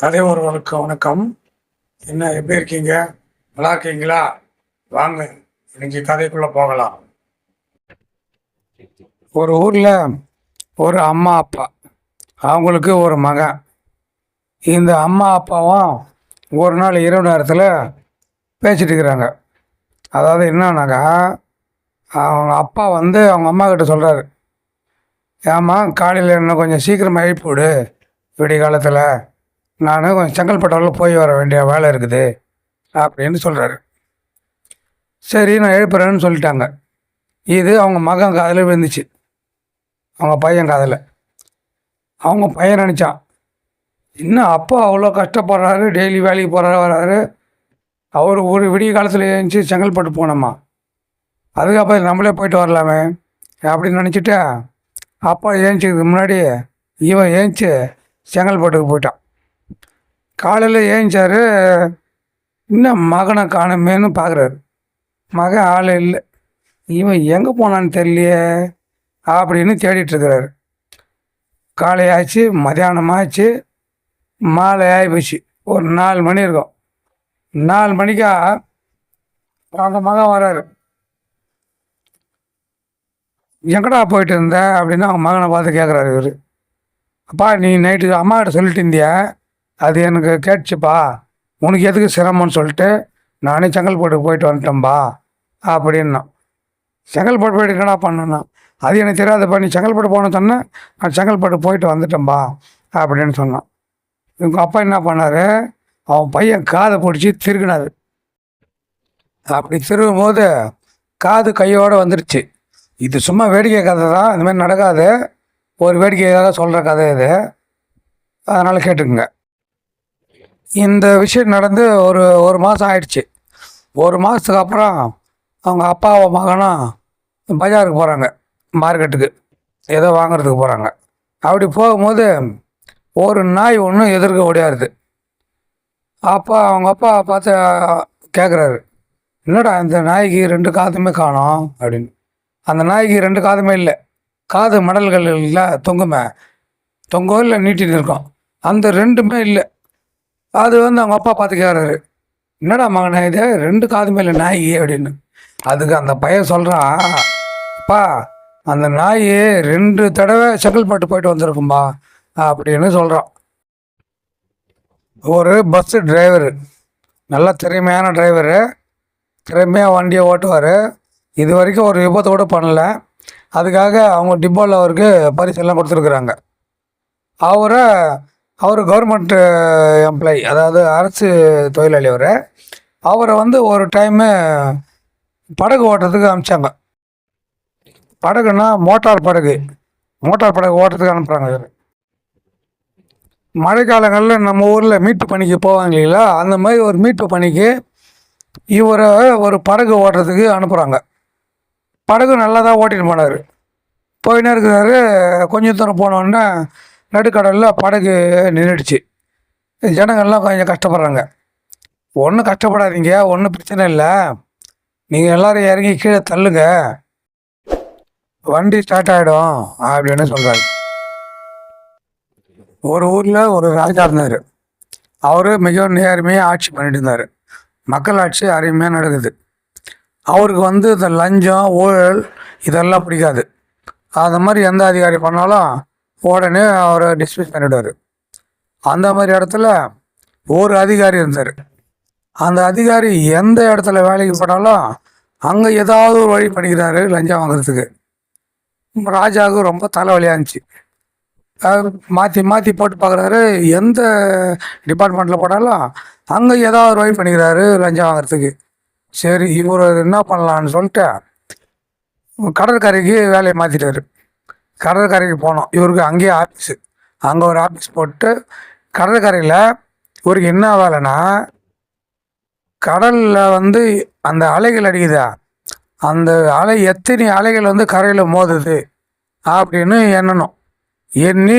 கதை ஒருவனுக்கு வணக்கம். என்ன எப்படி இருக்கீங்க? நல்லா இருக்கீங்களா? வாங்க இன்னைக்கு கதைக்குள்ள போகலாம். ஒரு ஊர்ல ஒரு அம்மா அப்பா. அவங்களுக்கு ஒரு மகன். இந்த அம்மா அப்பாவும் ஒரு நாள் இரவு நேரத்தில் பேசிட்டு இருக்கிறாங்க. அதாவது என்னன்னாக்கா அவங்க அப்பா வந்து அவங்க அம்மா கிட்ட சொல்கிறாரு ஏம்மா காலையில் இன்னும் கொஞ்சம் சீக்கிரமாக எழுப்பிவிடு விடிய காலத்தில். நான் கொஞ்சம் செங்கல்பட்டாவில் போய் வர வேண்டிய வேலை இருக்குது அப்படின்னு சொல்கிறாரு சரி நான் எழுப்புறேன்னு சொல்லிட்டாங்க. இது அவங்க மகன் காதில் விழுந்துச்சு. அவங்க பையன் காதில். அவங்க பையன் நினச்சான் இன்னும் அப்பா அவ்வளோ கஷ்டப்படுறாரு டெய்லி வேலைக்கு போகிறாரு வராரு. அவர் ஒரு விடிய காலத்தில் எழுந்துச்சி செங்கல்பட்டு போனோம்மா அதுக்கப்புறம் நம்மளே போயிட்டு வரலாமே. அப்படின்னு நினச்சிட்டு அப்பா ஏஞ்சிக்கிறதுக்கு முன்னாடி இவன் ஏஞ்சி செங்கல்பட்டுக்கு போயிட்டான். காலையில் ஏஞ்சார் இன்னும் மகனை காணுமேன்னு பார்க்குறாரு மகன் ஆள் இல்லை. இவன் எங்கே போனான்னு தெரியலையே அப்படின்னு தேடிட்டுருக்கிறாரு. இருக்கிறாரு மதியானமாச்சு ஆச்சு மதியானம் ஆச்சு மாலை ஆகி போச்சு ஒரு நாலு மணி இருக்கும். நாலு மணிக்கா அந்த மகன் வராரு. எங்கடா போயிட்டு இருந்த? அப்படின்னு அவங்க மகனை பார்த்து கேட்குறாரு இவர். அப்பா நீ நைட்டு அம்மாக்கிட்ட சொல்லிட்டு இருந்தியா? அது எனக்கு கேட்டுச்சுப்பா. உனக்கு எதுக்கு சிரமம்னு சொல்லிட்டு நானே செங்கல்பட்டு போயிட்டு வந்துட்டேன்பா அப்படின்னான் செங்கல்பட்டு போயிட்டு என்னடா பண்ணணும் அது எனக்கு தெரியாதுப்பா நீ செங்கல்பட்டு போன சொன்னேன் நான் செங்கல்பட்டு போயிட்டு வந்துட்டேன்பா அப்படின்னு சொன்னான். இவங்க அப்பா என்ன பண்ணார்? அவன் பையன் காதை பிடிச்சி திருகினாரு அப்படி திருகும் போது காது கையோடு வந்துருச்சு. இது சும்மா வேடிக்கை கதை தான் இந்த மாதிரி நடக்காது. ஒரு வேடிக்கைக்காக சொல்கிற கதை இது. அதனால் கேட்டுக்குங்க. இந்த விஷயம் நடந்து ஒரு ஒரு மாதம் ஆயிடுச்சு. ஒரு மாதத்துக்கு அப்புறம் அவங்க அப்பாவும் மகனும் பஜாருக்கு போகிறாங்க மார்க்கெட்டுக்கு. ஏதோ வாங்குறதுக்கு போகிறாங்க அப்படி போகும்போது ஒரு நாய் ஒன்று எதிர்க்க ஓடியாருது. அப்பா அவங்க அப்பா பார்த்து கேட்குறாரு என்னடா இந்த நாய்க்கு ரெண்டு காதுமே காணும் அப்படின்னு. அந்த நாய்க்கு ரெண்டு காதுமே இல்லை. காது மடல்கள் இல்லை தொங்குமே. தொங்கோ இல்லை நீட்டின்னு இருக்கும். அந்த ரெண்டுமே இல்லை. அது வந்து அவங்க அப்பா பார்த்து கேட்குறாரு என்னடா மகனே இது ரெண்டு காது மேலே நாய் அப்படின்னு. அதுக்கு அந்த பையன் சொல்கிறான் அப்பா அந்த நாய் ரெண்டு தடவை செங்கல்பட்டு போயிட்டு வந்திருக்கும்பா அப்படின்னு சொல்கிறான் ஒரு பஸ்ஸு டிரைவரு நல்ல திறமையான டிரைவரு திறமையாக வண்டியை ஓட்டுவார். இது வரைக்கும் ஒரு விபத்து கூட பண்ணல. அதுக்காக அவங்க டிப்போவில் அவருக்கு பரிசெல்லாம் கொடுத்துருக்குறாங்க. அவரை அவர் கவர்மெண்ட்டு எம்ப்ளாயி uh, அதாவது அரசு தொழிலாளி அவர். அவரை வந்து ஒரு டைமு படகு ஓட்டுறதுக்கு அனுப்பிச்சாங்க படகுன்னா மோட்டார் படகு. மோட்டார் படகு ஓட்டுறதுக்கு அனுப்புகிறாங்க இவர். மழைக்காலங்களில் நம்ம ஊரில் மீட்பு பணிக்கு போவாங்க இல்லைங்களா? அந்த மாதிரி ஒரு மீட்பு பணிக்கு இவரை ஒரு படகு ஓட்டுறதுக்கு அனுப்புகிறாங்க படகு நல்லா தான் ஓட்டிட்டு போனார். போயினே இருக்கிறாரு. கொஞ்சம் தூரம் போனோடனே நடுக்கடலில் படகு நின்றுடுச்சு ஜனங்கள்லாம் கொஞ்சம் கஷ்டப்படுறாங்க. ஒன்றும் கஷ்டப்படாதீங்க ஒன்றும் பிரச்சனை இல்லை. நீங்கள் எல்லோரும் இறங்கி கீழே தள்ளுங்க. வண்டி ஸ்டார்ட் ஆகிடும் அப்படின்னு சொல்கிறாரு ஒரு ஊரில் ஒரு ராஜா இருந்தார். அவர் மிகவும் நேர்மையாக ஆட்சி பண்ணிட்டு இருந்தார். மக்கள் ஆட்சி அருமையாக நடக்குது. அவருக்கு வந்து இந்த லஞ்சம் ஊழல் இதெல்லாம் பிடிக்காது. அந்த மாதிரி எந்த அதிகாரி பண்ணாலும் உடனே அவரை டிஸ்மிஸ் பண்ணிவிடுவார் அந்த மாதிரி இடத்துல ஒரு அதிகாரி இருந்தார். அந்த அதிகாரி எந்த இடத்துல வேலைக்கு போனாலும் அங்கே ஏதாவது ஒரு வழி பண்ணிக்கிறாரு லஞ்சம் வாங்குறதுக்கு. ராஜாவுக்கு ரொம்ப தலைவலியாக இருந்துச்சு. மாற்றி மாற்றி போட்டு பார்க்குறாரு எந்த டிபார்ட்மெண்ட்டில் போனாலும் அங்கே ஏதாவது ஒரு வழி பண்ணிக்கிறாரு லஞ்சம் வாங்குறதுக்கு. சரி இவர் என்ன பண்ணலான்னு சொல்லிட்டு கடற்கரைக்கு வேலையை மாற்றிட்டாரு கடற்கரைக்கு போனோம். இவருக்கு அங்கேயே ஆஃபீஸு அங்கே ஒரு ஆஃபீஸ் போட்டு கடற்கரையில் இவருக்கு என்ன வேலைன்னா கடலில் வந்து அந்த அலைகள் அடிக்குதா? அந்த அலை எத்தனை அலைகள் வந்து கரையில் மோதுது? அப்படின்னு எண்ணணும். எண்ணி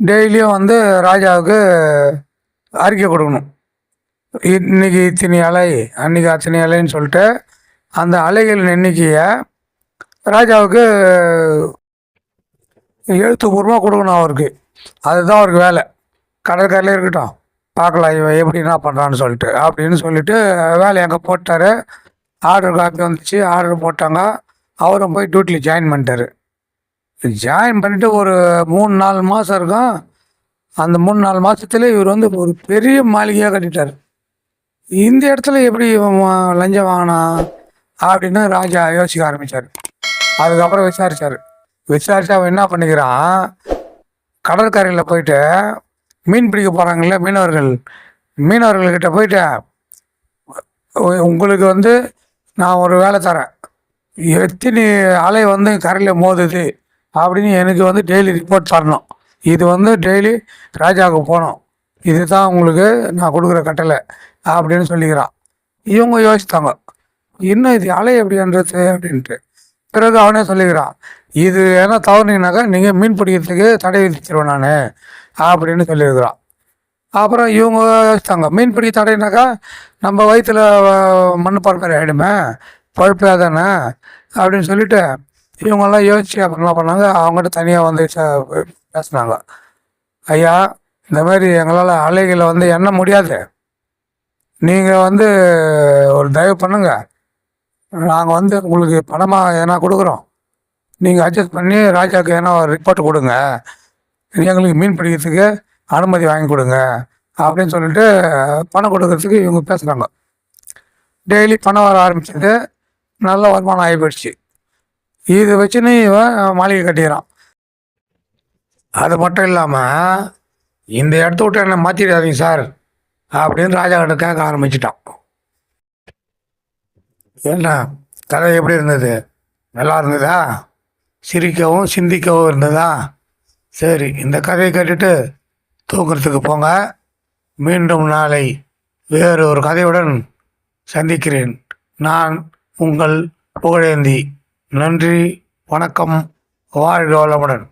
டெய்லியும் வந்து ராஜாவுக்கு அறிக்கை கொடுக்கணும். இன்னைக்கு இத்தனை அலை அன்னைக்கு அத்தனை அலைன்னு சொல்லிட்டு அந்த அலைகளின் எண்ணிக்கையை ராஜாவுக்கு எழுத்துப்பூர்வமாக கொடுக்கணும் அவருக்கு. அதுதான் அவருக்கு வேலை. கடற்கரையில் இருக்கட்டும். பார்க்கலாம் இவன் எப்படி என்ன பண்ணுறான்னு சொல்லிட்டு. அப்படின்னு சொல்லிட்டு வேலை எங்கே போட்டார். ஆர்டர் காப்பி வந்துச்சு. ஆர்டர் போட்டாங்க. அவரும் போய் டியூட்டியில் ஜாயின் பண்ணிட்டார். ஜாயின் பண்ணிவிட்டு ஒரு மூணு நாலு மாதம் இருக்கும். அந்த மூணு நாலு மாதத்துல இவர் வந்து ஒரு பெரிய மாளிகையாக கட்டிட்டார். இந்த இடத்துல எப்படி இவன் லஞ்சம் வாங்கினான்? அப்படின்னு ராஜா யோசிக்க ஆரம்பித்தார் அதுக்கப்புறம் விசாரிச்சார். விசாரிச்சு அவன் என்ன பண்ணிக்கிறான்? கடற்கரையில் போயிட்டு மீன் பிடிக்க போகிறாங்கல்ல மீனவர்கள். மீனவர்கள்கிட்ட போயிட்டு உங்களுக்கு வந்து நான் ஒரு வேலை தரேன். எத்தனை அலை வந்து கரையில் மோதுது அப்படின்னு எனக்கு வந்து டெய்லி ரிப்போர்ட் தரணும். இது வந்து டெய்லி ராஜாவுக்கு போகணும். இதுதான் உங்களுக்கு நான் கொடுக்குற கட்டளை அப்படின்னு சொல்லிக்கிறான். இவங்க யோசித்தாங்க இன்னும் இது அலை எப்படின்றது அப்படின்ட்டு. பிறகு அவனே சொல்லிக்கிறான் இது ஏன்னா தவறுனீங்கனாக்கா நீங்கள் மீன் பிடிக்கிறதுக்கு தடை விதிச்சிருவேன் நான் அப்படின்னு சொல்லியிருக்கிறான். அப்புறம் இவங்க யோசித்தாங்க மீன் பிடிக்க தடைனாக்கா நம்ம வயிற்றில் மண் பறக்கிற ஆகிடுமே பழுப்பே தானே அப்படின்னு சொல்லிட்டு இவங்கெல்லாம் யோசிச்சு அப்புறம் என்ன பண்ணாங்க அவங்ககிட்ட தனியாக வந்து பேசினாங்க. ஐயா இந்த மாதிரி எங்களால் அலைகளை வந்து எண்ண முடியாது. நீங்கள் வந்து ஒரு தயவு பண்ணுங்கள் நாங்கள் வந்து உங்களுக்கு பணமாக எதனா கொடுக்குறோம். நீங்கள் அட்ஜஸ்ட் பண்ணி ராஜாவுக்கு எதனா ஒரு ரிப்போர்ட் கொடுங்க. எங்களுக்கு மீன் பிடிக்கிறதுக்கு அனுமதி வாங்கி கொடுங்க. அப்படின்னு சொல்லிட்டு பணம் கொடுக்கறதுக்கு இவங்க பேசுகிறாங்க டெய்லி பணம் வர ஆரம்பிச்சது நல்ல வருமானம் ஆகி போயிடுச்சு. இதை வச்சுன்னு இவன் மாளிகை கட்டிக்கிறான். அது மட்டும் இல்லாமல் இந்த இடத்த விட்டு என்ன மாற்றிடாதீங்க சார் அப்படின்னு ராஜா கிட்ட கேட்க ஆரம்பிச்சிட்டான். என்ன கதை எப்படி இருந்தது? நல்லா இருந்ததா? சிரிக்கவும் சிந்திக்கவும் இருந்ததா? சரி இந்த கதையை கேட்டுட்டு தூக்கிறதுக்கு போங்க. மீண்டும் நாளை வேறு ஒரு கதையுடன் சந்திக்கிறேன். நான் உங்கள் புகழேந்தி. நன்றி வணக்கம் வாழ்க வளமுடன்.